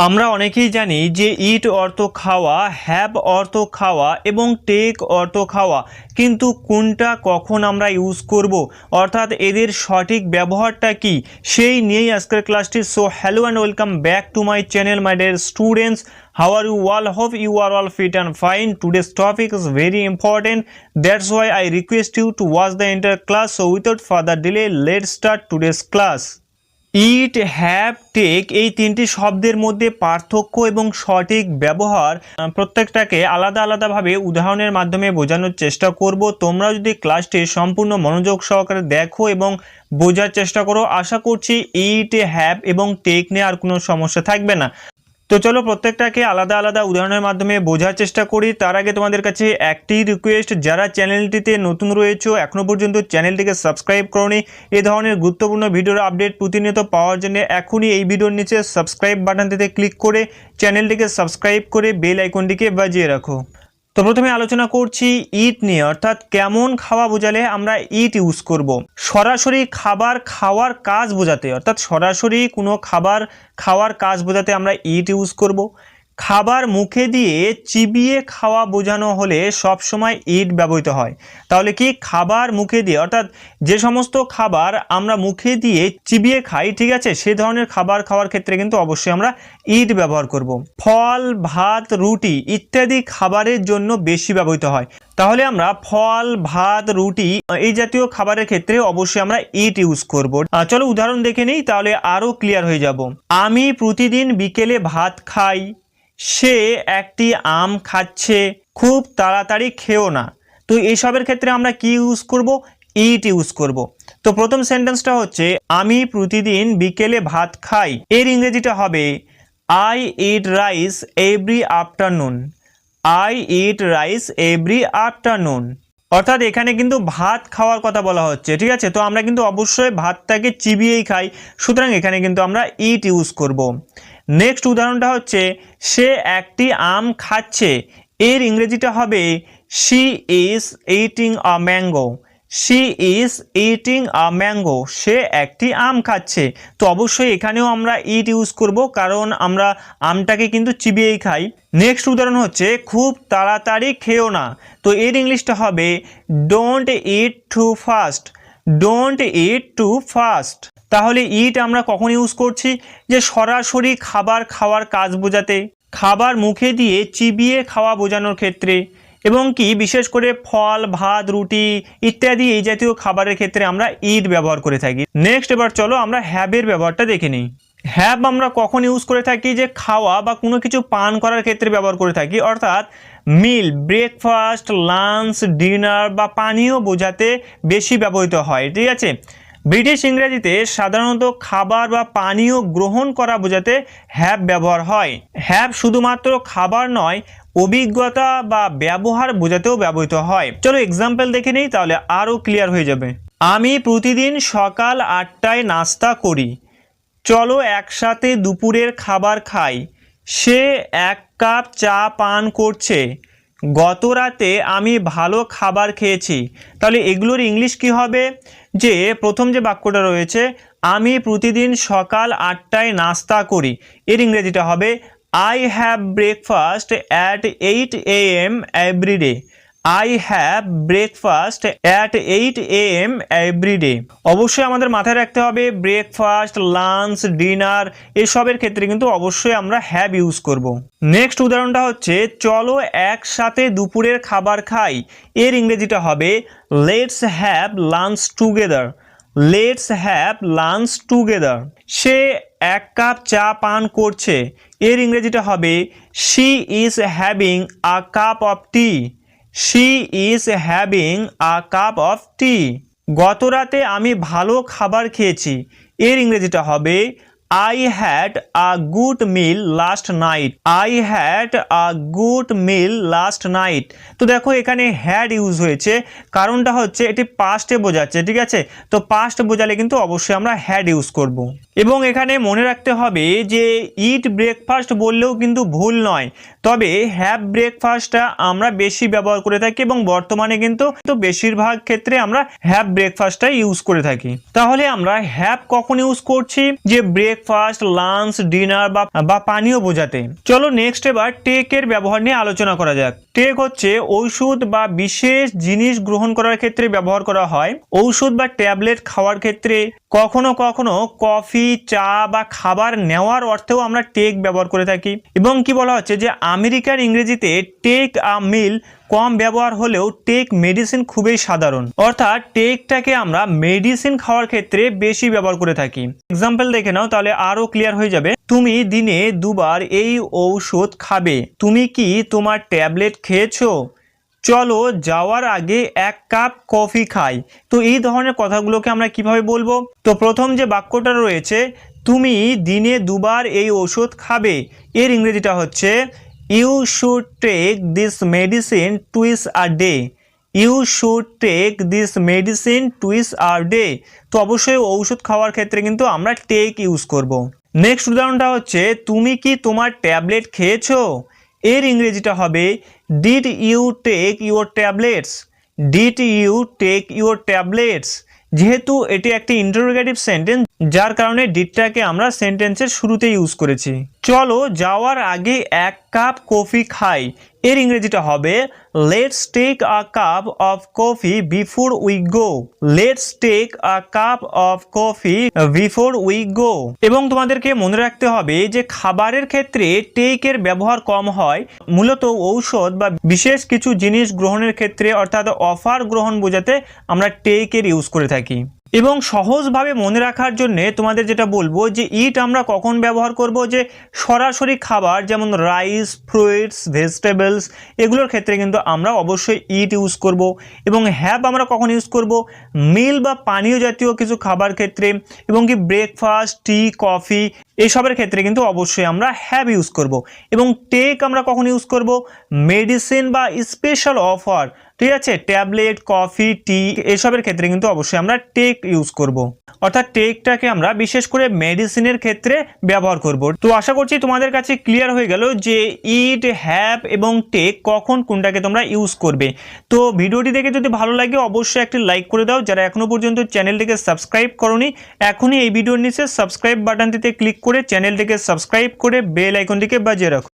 আমরা অনেকেই জানি যে ইট অর্থ খাওয়া হ্যাব অর্থ খাওয়া এবং টেক অর্থ খাওয়া। কিন্তু কোনটা কখন আমরা ইউজ করব। অর্থাৎ এদের সঠিক ব্যবহারটা কি? সেই নিয়েই আজকের ক্লাসটি so hello and welcome back to my channel my dear students how are you well hope you are all fit and fine today's topic is very important that's why I request you to watch the entire class so without further delay let start today's class eat have take এই তিনটি শব্দের মধ্যে পার্থক্য এবং সঠিক ব্যবহার প্রত্যেকটাকে আলাদা আলাদাভাবে উদাহরণের মাধ্যমে বোঝানোর চেষ্টা করব। তোমরা যদি ক্লাসটি সম্পূর্ণ মনোযোগ সহকারে দেখো এবং বোঝার চেষ্টা করো, আশা করছি ইট হ্যাভ এবং টেক নিয়ে আর কোনো সমস্যা থাকবে না। তো চলো প্রত্যেকটাকে আলাদা আলাদা উদাহরণের মাধ্যমে বোঝার চেষ্টা করি। তার আগে তোমাদের কাছে একটি রিকোয়েস্ট যারা চ্যানেলটিতে নতুন রয়েছো এখনও পর্যন্ত চ্যানেলটিকে সাবস্ক্রাইব করনি, এ ধরনের গুরুত্বপূর্ণ ভিডিওর আপডেট প্রতিনিয়ত পাওয়ার জন্য এখনই এই ভিডিওর নিচে সাবস্ক্রাইব বাটনটিতে ক্লিক করে চ্যানেলটিকে সাবস্ক্রাইব করে বেল আইকনটিকে বাজিয়ে রাখো। তো প্রথমে আলোচনা করছি ইট নিয়ে, অর্থাৎ কেমন খাওয়া বোঝালে আমরা ইট ইউজ করব। সরাসরি খাবার খাওয়ার কাজ বোঝাতে, অর্থাৎ সরাসরি কোনো খাবার খাওয়ার কাজ বোঝাতে আমরা ইট ইউজ করব। খাবার মুখে দিয়ে চিবিয়ে খাওয়া বোঝানো হলে সব সময় ইট ব্যবহৃত হয়। তাহলে কি খাবার মুখে দিয়ে, অর্থাৎ যে সমস্ত খাবার আমরা মুখে দিয়ে চিবিয়ে খাই, ঠিক আছে? সে ধরনের খাবার খাওয়ার ক্ষেত্রে কিন্তু অবশ্যই আমরা ইট ব্যবহার করব। ফল, ভাত, রুটি ইত্যাদি খাবারের জন্য বেশি ব্যবহৃত হয়। তাহলে আমরা ফল, ভাত, রুটি এই জাতীয় খাবারের ক্ষেত্রে অবশ্যই আমরা ইট ইউজ করব। চলো উদাহরণ দেখে নিই, তাহলে আরও ক্লিয়ার হয়ে যাব। আমি প্রতিদিন বিকেলে ভাত খাই। সে একটি আম খাচ্ছে, খুব তাড়াতাড়ি খেও না। তো এইসবের ক্ষেত্রে আমরা কি ইউজ করব? ইট ইউজ করব। তো প্রথম সেন্টেন্সটা হচ্ছে, আমি প্রতিদিন বিকেলে ভাত খাই। এর ইংরেজিটা হবে I eat rice every afternoon I eat rice every afternoon অর্থাৎ এখানে কিন্তু ভাত খাওয়ার কথা বলা হচ্ছে, ঠিক আছে? তো আমরা কিন্তু অবশ্যই ভাতটাকে চিবিয়েই খাই, সুতরাং এখানে কিন্তু আমরা ইট ইউজ করব। নেক্সট উদাহরণটা হচ্ছে, সে একটি আম খাচ্ছে। এর ইংরেজিটা হবে she is eating a mango she is eating a mango সে একটি আম খাচ্ছে। তো অবশ্যই এখানেও আমরা ইট ইউজ করব, কারণ আমরা আমটাকে কিন্তু চিবিয়েই খাই। নেক্সট উদাহরণ হচ্ছে, খুব তাড়াতাড়ি খেও না। তো এর ইংলিশটা হবে don't eat too fast don't eat too fast তাহলে ইট আমরা কখন ইউজ করছি? যে সরাসরি খাবার খাওয়ার কাজ বোঝাতে। খাবার মুখে দিয়ে চিবিয়ে খাওয়া বোঝানোর ক্ষেত্রে। এবং কি, বিশেষ করে ফল, ভাত, রুটি ইত্যাদি এই জাতীয় খাবারের ক্ষেত্রে আমরা ইট ব্যবহার করে থাকি। নেক্সট এবার চলো আমরা হ্যাবের ব্যবহারটা দেখে নিই। হ্যাব আমরা কখন ইউজ করে থাকি? যে খাওয়া বা কোনো কিছু পান করার ক্ষেত্রে ব্যবহার করে থাকি। অর্থাৎ মিল ব্রেকফাস্ট লাঞ্চ ডিনার বা পানীয় বোঝাতে বেশি ব্যবহৃত হয়। ঠিক আছে? ব্রিটিশ ইংরেজিতে সাধারণত খাবার বা পানীয় গ্রহণ করা বোঝাতে হ্যাব ব্যবহার হয়। হ্যাব শুধুমাত্র খাবার নয়, অভিজ্ঞতা বা ব্যবহার বোঝাতেও ব্যবহৃত হয়। চলো এক্সাম্পল দেখে নিই, তাহলে আরও ক্লিয়ার হয়ে যাবে। আমি প্রতিদিন সকাল আটটায় নাস্তা করি। চলো একসাথে দুপুরের খাবার খাই। সে এক কাপ চা পান করছে। গত রাতে আমি ভালো খাবার খেয়েছি। তাহলে এগুলোর ইংলিশ কি হবে? যে, প্রথম যে বাক্যটা রয়েছে, আমি প্রতিদিন সকাল আটটায় নাস্তা করি। এর ইংরেজিটা হবে I have breakfast at eight A M everyday I have breakfast at eight M everyday অবশ্যই আমাদের মাথায় রাখতে হবে ব্রেকফাস্ট লাঞ্চ ডিনার এসবের ক্ষেত্রে কিন্তু অবশ্যই আমরা হ্যাভ ইউজ করব। নেক্সট উদাহরণটা হচ্ছে, চলো একসাথে দুপুরের খাবার খাই। এর ইংরেজিটা হবে let's have lunch together let's have lunch together সে এক কাপ চা পান করছে। এর ইংরেজিটা হবে she is having a cup of tea she is having a cup of tea গত রাতে আমি ভালো খাবার খেয়েছি। এর ইংরেজিটা হবে I had a good meal last night I had a good meal last night তো দেখো, এখানে হ্যাড ইউজ হয়েছে। কারণটা হচ্ছে, এটি পাস্টে বোঝাচ্ছে, ঠিক আছে? তো পাস্ট বোঝালে কিন্তু অবশ্যই আমরা হ্যাড ইউজ করব। এবং এখানে মনে রাখতে হবে যে ইট ব্রেকফাস্ট বললেও কিন্তু ভুল নয়। তবে হ্যাভ ব্রেকফাস্টটা আমরা বেশি ব্যবহার করে থাকি এবং বর্তমানে কিন্তু তো বেশিরভাগ ক্ষেত্রে আমরা হ্যাভ ব্রেকফাস্টটা ইউজ করে থাকি। তাহলে আমরা হ্যাভ কখন ইউজ করছি? যে ব্রেক ব্রেকফাস্ট লাঞ্চ ডিনার বা পানীয় বোঝাতে। চলো নেক্সট এবার টেকের ব্যবহার নিয়ে আলোচনা করা যাক। টেক হচ্ছে ঔষধ বা বিশেষ জিনিস গ্রহণ করার ক্ষেত্রে ব্যবহার করা হয়। ঔষধ বা ট্যাবলেট খাওয়ার ক্ষেত্রে কখনো কখনো কফি, চা বা খাবার নেওয়ার অর্থেও আমরা টেক ব্যবহার করে থাকি। এবং কি বলা হচ্ছে যে আমেরিকার ইংরেজিতে টেক আ মিল কম ব্যবহার হলেও টেক মেডিসিন খুবই সাধারণ। অর্থাৎ টেকটাকে আমরা মেডিসিন খাওয়ার ক্ষেত্রে বেশি ব্যবহার করে থাকি। এক্সাম্পল দেখে নাও তাহলে আরও ক্লিয়ার হয়ে যাবে। তুমি দিনে দুবার এই ঔষধ খাবে। তুমি কি তোমার ট্যাবলেট খেয়েছো? চলো যাওয়ার আগে এক কাপ কফি খাই। তো এই ধরনের কথাগুলোকে আমরা কীভাবে বলব? তো প্রথম যে বাক্যটা রয়েছে, তুমি দিনে দুবার এই ওষুধ খাবে। এর ইংরেজিটা হচ্ছে you should take this medicine twice a day you should take this medicine twice a day তো অবশ্যই ঔষধ খাওয়ার ক্ষেত্রে কিন্তু আমরা টেক ইউজ করব। নেক্সট উদাহরণটা হচ্ছে, তুমি কি তোমার ট্যাবলেট খেয়েছো? এর ইংরেজিটা হবে did you take your tablets did you take your tablets যেহেতু এটি একটি ইন্টারোগেটিভ সেন্টেন্স যার কারণে ডিডটাকে আমরা সেন্টেন্সের শুরুতে ইউজ করেছি। চলো যাওয়ার আগে এক কাপ কফি খাই। এর ইংরেজিটা হবে let's take a cup of coffee before we go let's take a cup of coffee before we go এবং তোমাদেরকে মনে রাখতে হবে যে খাবারের ক্ষেত্রে টেকের ব্যবহার কম হয়। মূলত ঔষধ বা বিশেষ কিছু জিনিস গ্রহণের ক্ষেত্রে, অর্থাৎ অফার গ্রহণ বোঝাতে আমরা টেকের ইউজ করে থাকি। এবং সহজভাবে মনে রাখার জন্যে তোমাদের যেটা বলব যে ইট আমরা কখন ব্যবহার করব যে সরাসরি খাবার, যেমন রাইস, ফ্রুইটস, ভেজিটেবলস, এগুলোর ক্ষেত্রে কিন্তু আমরা অবশ্যই ইট ইউজ করব এবং হ্যাভ আমরা কখন ইউজ করব? মিল বা পানীয় জাতীয় কিছু খাবার ক্ষেত্রে এবং কি ব্রেকফাস্ট, টি, কফি এসবের ক্ষেত্রে কিন্তু অবশ্যই আমরা হ্যাভ ইউজ করব এবং টেক আমরা কখন ইউজ করব? মেডিসিন বা স্পেশাল অফার ঠিক আছে? ট্যাবলেট, কফি, টি এসবের ক্ষেত্রে কিন্তু অবশ্যই আমরা টেক ইউজ করব। অর্থাৎ টেকটাকে আমরা বিশেষ করে মেডিসিনের ক্ষেত্রে ব্যবহার করব। তো আশা করছি তোমাদের কাছে ক্লিয়ার হয়ে গেল যে ইট হ্যাপ এবং টেক কখন কোনটাকে তোমরা ইউজ করবে। তো ভিডিওটি দেখে যদি ভালো লাগে অবশ্যই একটি লাইক করে দাও। যারা এখনও পর্যন্ত চ্যানেলটিকে সাবস্ক্রাইব করনি, এখনই এই ভিডিওর নিচে সাবস্ক্রাইব বাটনটিতে ক্লিক করে চ্যানেলটিকে সাবস্ক্রাইব করে বেল আইকনটিকে বাজিয়ে রাখো।